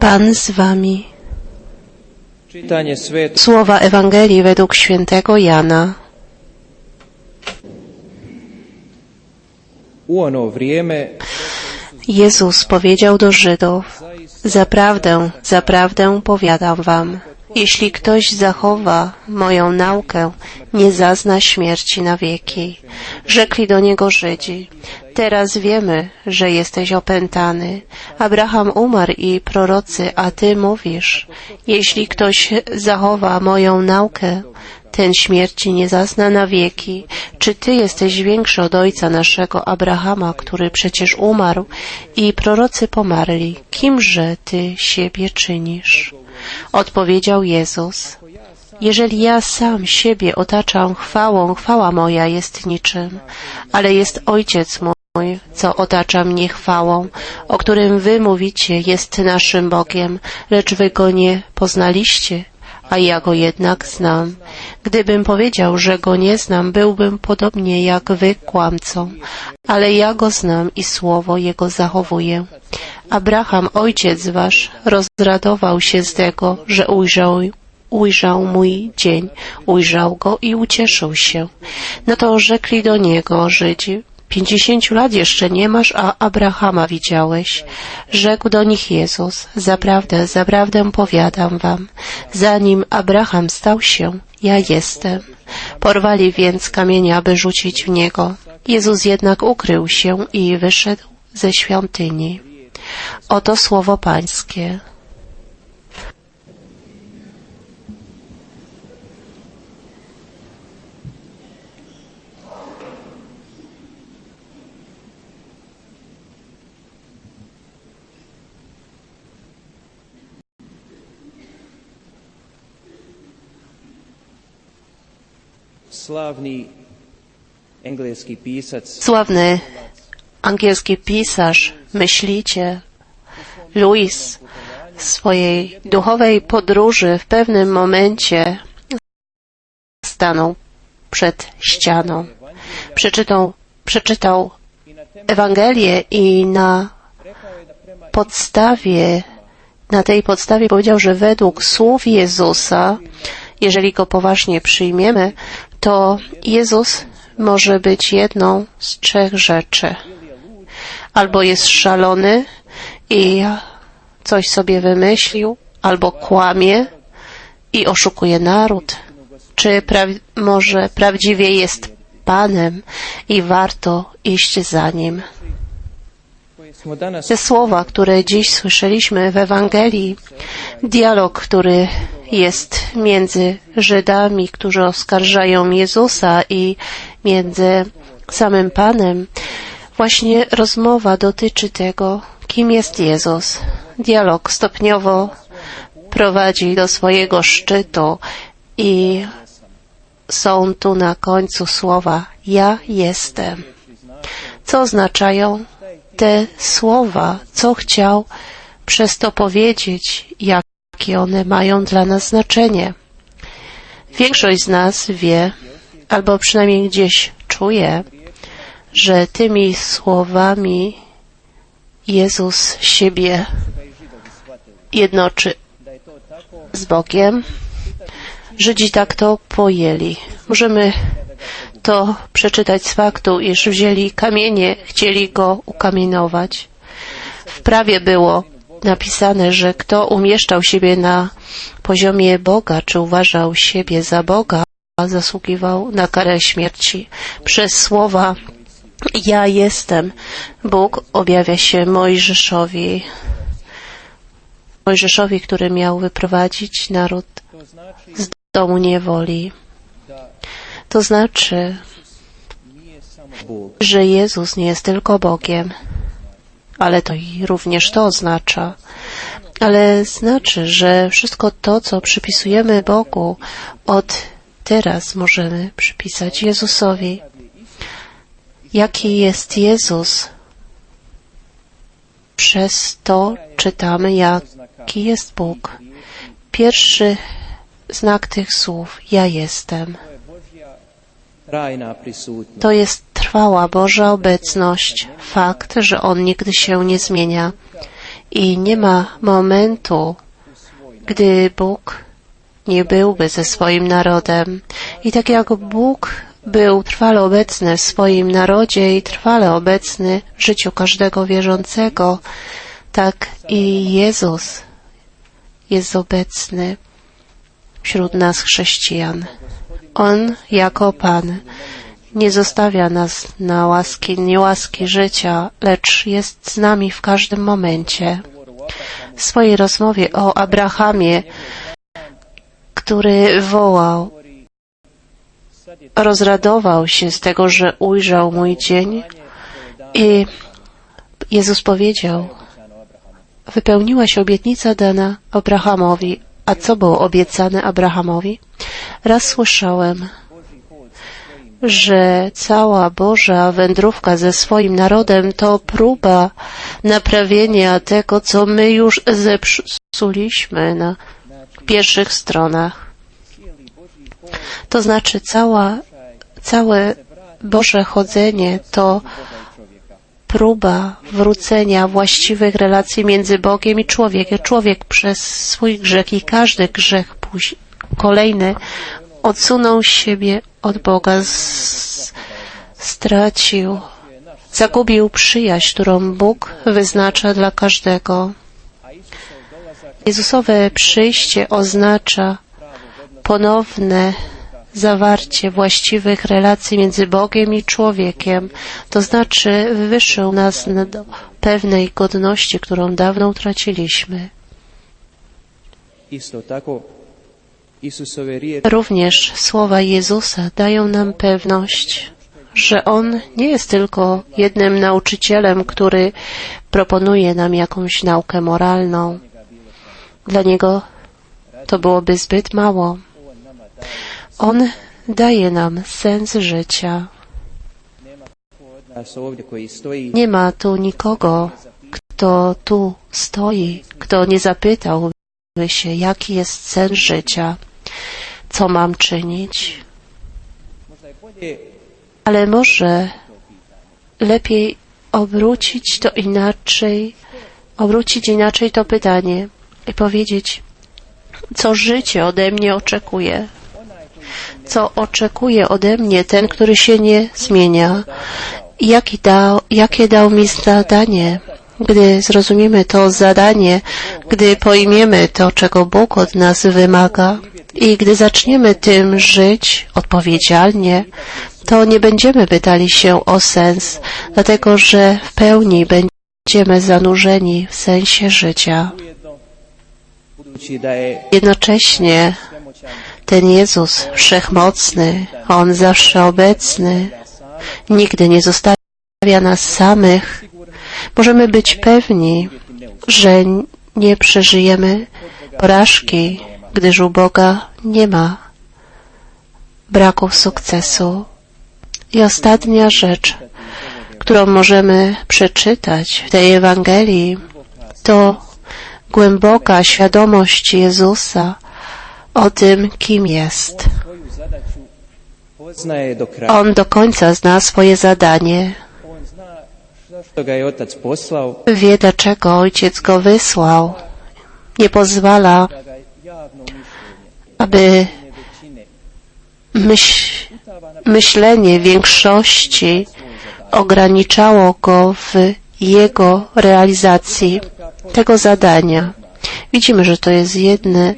Pan z wami. Słowa Ewangelii według świętego Jana. Jezus powiedział do Żydów, Zaprawdę, zaprawdę powiadam wam, jeśli ktoś zachowa moją naukę, nie zazna śmierci na wieki. Rzekli do niego Żydzi, teraz wiemy, że jesteś opętany. Abraham umarł i prorocy, a ty mówisz, jeśli ktoś zachowa moją naukę, ten śmierci nie zazna na wieki. Czy ty jesteś większy od ojca naszego Abrahama, który przecież umarł i prorocy pomarli? Kimże ty siebie czynisz? Odpowiedział Jezus. Jeżeli ja sam siebie otaczam chwałą, chwała moja jest niczym, ale jest Ojciec mój, co otacza mnie chwałą, o którym wy mówicie, jest naszym Bogiem, lecz wy go nie poznaliście, a ja go jednak znam. Gdybym powiedział, że go nie znam, byłbym podobnie jak wy kłamcą, ale ja go znam i słowo jego zachowuję. Abraham, ojciec wasz, rozradował się z tego, że ujrzał ujrzał mój dzień, ujrzał go i ucieszył się. No to rzekli do niego Żydzi, pięćdziesięciu lat jeszcze nie masz, a Abrahama widziałeś. Rzekł do nich Jezus, zaprawdę, zaprawdę powiadam wam, zanim Abraham stał się, ja jestem. Porwali więc kamienia, aby rzucić w niego. Jezus jednak ukrył się i wyszedł ze świątyni. Oto słowo Pańskie. Sławny angielski pisarz, myśliciel Louis w swojej duchowej podróży w pewnym momencie stanął przed ścianą. Przeczytał, przeczytał Ewangelię i na podstawie, na tej podstawie powiedział, że według słów Jezusa, jeżeli go poważnie przyjmiemy, to Jezus może być jedną z trzech rzeczy. Albo jest szalony i coś sobie wymyślił, albo kłamie i oszukuje naród, czy pra- może prawdziwie jest Panem i warto iść za Nim. Te słowa, które dziś słyszeliśmy w Ewangelii, dialog, który jest między Żydami, którzy oskarżają Jezusa i między samym Panem, właśnie rozmowa dotyczy tego, kim jest Jezus. Dialog stopniowo prowadzi do swojego szczytu i są tu na końcu słowa Ja jestem. Co oznaczają te słowa, co chciał przez to powiedzieć, jakie one mają dla nas znaczenie. Większość z nas wie, albo przynajmniej gdzieś czuje, że tymi słowami Jezus siebie jednoczy z Bogiem. Żydzi tak to pojęli. Możemy to przeczytać z faktu, iż wzięli kamienie, chcieli go ukamienować. W prawie było napisane, że kto umieszczał siebie na poziomie Boga, czy uważał siebie za Boga, zasługiwał na karę śmierci. Przez słowa ja jestem, Bóg objawia się Mojżeszowi, Mojżeszowi, który miał wyprowadzić naród z domu niewoli. To znaczy, że Jezus nie jest tylko Bogiem, ale to i również to oznacza. Ale znaczy, że wszystko to, co przypisujemy Bogu, od teraz możemy przypisać Jezusowi. Jaki jest Jezus? Przez to czytamy, jaki jest Bóg. Pierwszy znak tych słów, ja jestem. to jest trwała Boża obecność, fakt, że On nigdy się nie zmienia. I nie ma momentu, gdy Bóg nie byłby ze swoim narodem. I tak jak Bóg był trwale obecny w swoim narodzie i trwale obecny w życiu każdego wierzącego, tak i Jezus jest obecny wśród nas chrześcijan. On jako Pan nie zostawia nas na łaski, niełaski życia, lecz jest z nami w każdym momencie. W swojej rozmowie o Abrahamie, który wołał, rozradował się z tego, że ujrzał mój dzień i Jezus powiedział, wypełniła się obietnica dana Abrahamowi. A co było obiecane Abrahamowi? Raz słyszałem, że cała Boża wędrówka ze swoim narodem to próba naprawienia tego, co my już zepsuliśmy na pierwszych stronach. To znaczy cała, całe Boże chodzenie to próba wrócenia właściwych relacji między Bogiem i człowiekiem. Człowiek przez swój grzech i każdy grzech kolejny odsunął siebie od Boga, stracił, zagubił przyjaźń, którą Bóg wyznacza dla każdego. Jezusowe przyjście oznacza ponowne zawarcie właściwych relacji między Bogiem i człowiekiem, to znaczy wywyższył nas do pewnej godności, którą dawno utraciliśmy. Również słowa Jezusa dają nam pewność, że On nie jest tylko jednym nauczycielem, który proponuje nam jakąś naukę moralną. Dla Niego to byłoby zbyt mało. On daje nam sens życia. Nie ma tu nikogo, kto tu stoi, kto nie zapytałby się, jaki jest sens życia, co mam czynić. Ale może lepiej obrócić to inaczej, obrócić inaczej to pytanie i powiedzieć, co życie ode mnie oczekuje. Co oczekuje ode mnie ten, który się nie zmienia. Jaki dał, jakie dał mi zadanie? Gdy zrozumiemy to zadanie, gdy pojmiemy to, czego Bóg od nas wymaga i gdy zaczniemy tym żyć odpowiedzialnie, to nie będziemy pytali się o sens, dlatego że w pełni będziemy zanurzeni w sensie życia. Jednocześnie ten Jezus wszechmocny, On zawsze obecny, nigdy nie zostawia nas samych. Możemy być pewni, że nie przeżyjemy porażki, gdyż u Boga nie ma braków sukcesu. I ostatnia rzecz, którą możemy przeczytać w tej Ewangelii, to głęboka świadomość Jezusa o tym, kim jest. On do końca zna swoje zadanie. Wie, dlaczego ojciec go wysłał. Nie pozwala, aby myśl, myślenie większości ograniczało go w jego realizacji tego zadania. Widzimy, że to jest jedne,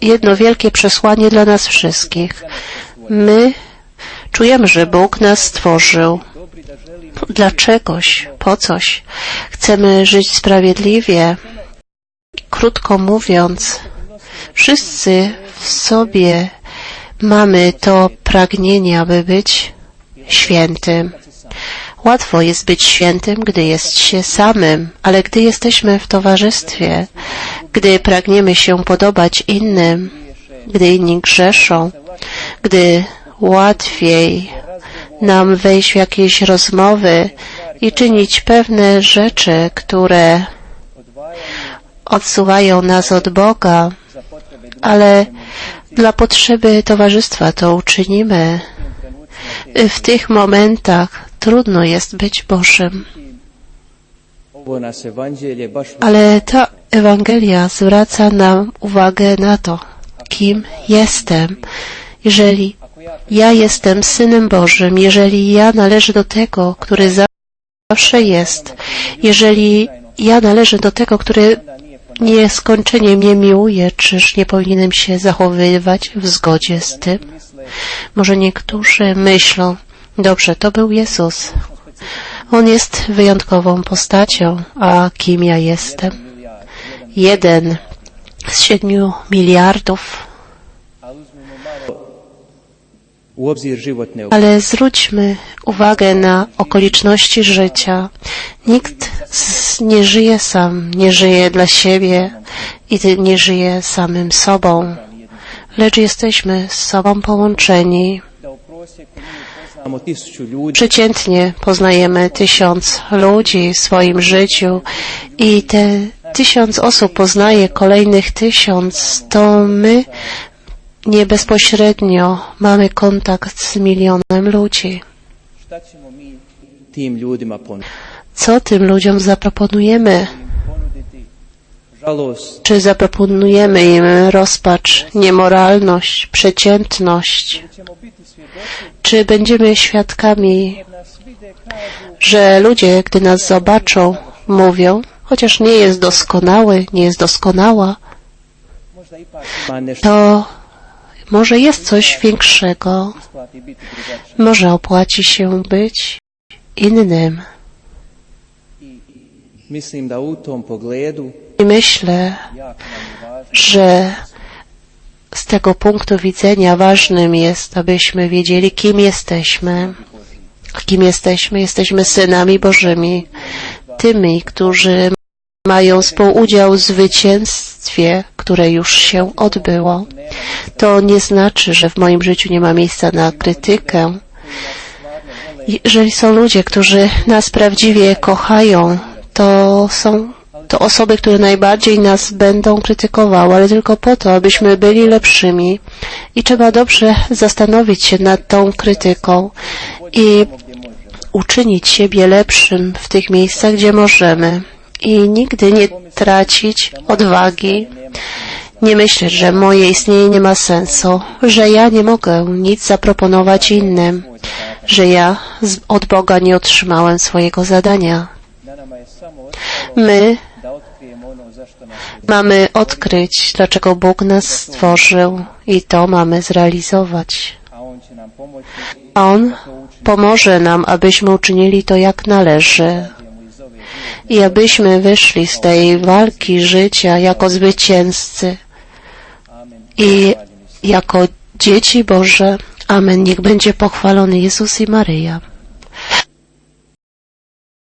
jedno wielkie przesłanie dla nas wszystkich. My czujemy, że Bóg nas stworzył dla czegoś, po coś. Chcemy żyć sprawiedliwie. Krótko mówiąc, wszyscy w sobie mamy to pragnienie, aby być świętym. Łatwo jest być świętym, gdy jest się samym, ale gdy jesteśmy w towarzystwie, gdy pragniemy się podobać innym, gdy inni grzeszą, gdy łatwiej nam wejść w jakieś rozmowy i czynić pewne rzeczy, które odsuwają nas od Boga, ale dla potrzeby towarzystwa to uczynimy. W tych momentach trudno jest być Bożym. Ale ta Ewangelia zwraca nam uwagę na to, kim jestem. Jeżeli ja jestem Synem Bożym, jeżeli ja należę do tego, który zawsze jest, jeżeli ja należę do tego, który nieskończenie mnie miłuje, czyż nie powinienem się zachowywać w zgodzie z tym? Może niektórzy myślą, dobrze, to był Jezus. On jest wyjątkową postacią, a kim ja jestem? Jeden z siedmiu miliardów, ale zwróćmy uwagę na okoliczności życia. Nikt nie żyje sam, nie żyje dla siebie i nie żyje samym sobą, lecz jesteśmy z sobą połączeni. Przeciętnie poznajemy tysiąc ludzi w swoim życiu i te tysiąc osób poznaje kolejnych tysiąc, to my nie bezpośrednio mamy kontakt z milionem ludzi. Co tym ludziom zaproponujemy? Czy zaproponujemy im rozpacz, niemoralność, przeciętność? Czy będziemy świadkami że ludzie, gdy nas zobaczą, mówią, chociaż nie jest doskonały, nie jest doskonała, to może jest coś większego, może opłaci się być innym. I myślę, że z tego punktu widzenia ważnym jest, abyśmy wiedzieli, kim jesteśmy. Kim jesteśmy? Jesteśmy synami Bożymi, tymi, którzy mają współudział w zwycięstwie, które już się odbyło. To nie znaczy, że w moim życiu nie ma miejsca na krytykę. Jeżeli są ludzie, którzy nas prawdziwie kochają, to są to osoby, które najbardziej nas będą krytykowały, ale tylko po to, abyśmy byli lepszymi. I trzeba dobrze zastanowić się nad tą krytyką i uczynić siebie lepszym w tych miejscach, gdzie możemy. I nigdy nie tracić odwagi, nie myśleć, że moje istnienie nie ma sensu, że ja nie mogę nic zaproponować innym, że ja od Boga nie otrzymałem swojego zadania. My mamy odkryć, dlaczego Bóg nas stworzył i to mamy zrealizować. on pomoże nam, abyśmy uczynili to jak należy i abyśmy wyszli z tej walki życia jako zwycięzcy i jako dzieci Boże. Amen. Niech będzie pochwalony Jezus i Maryja.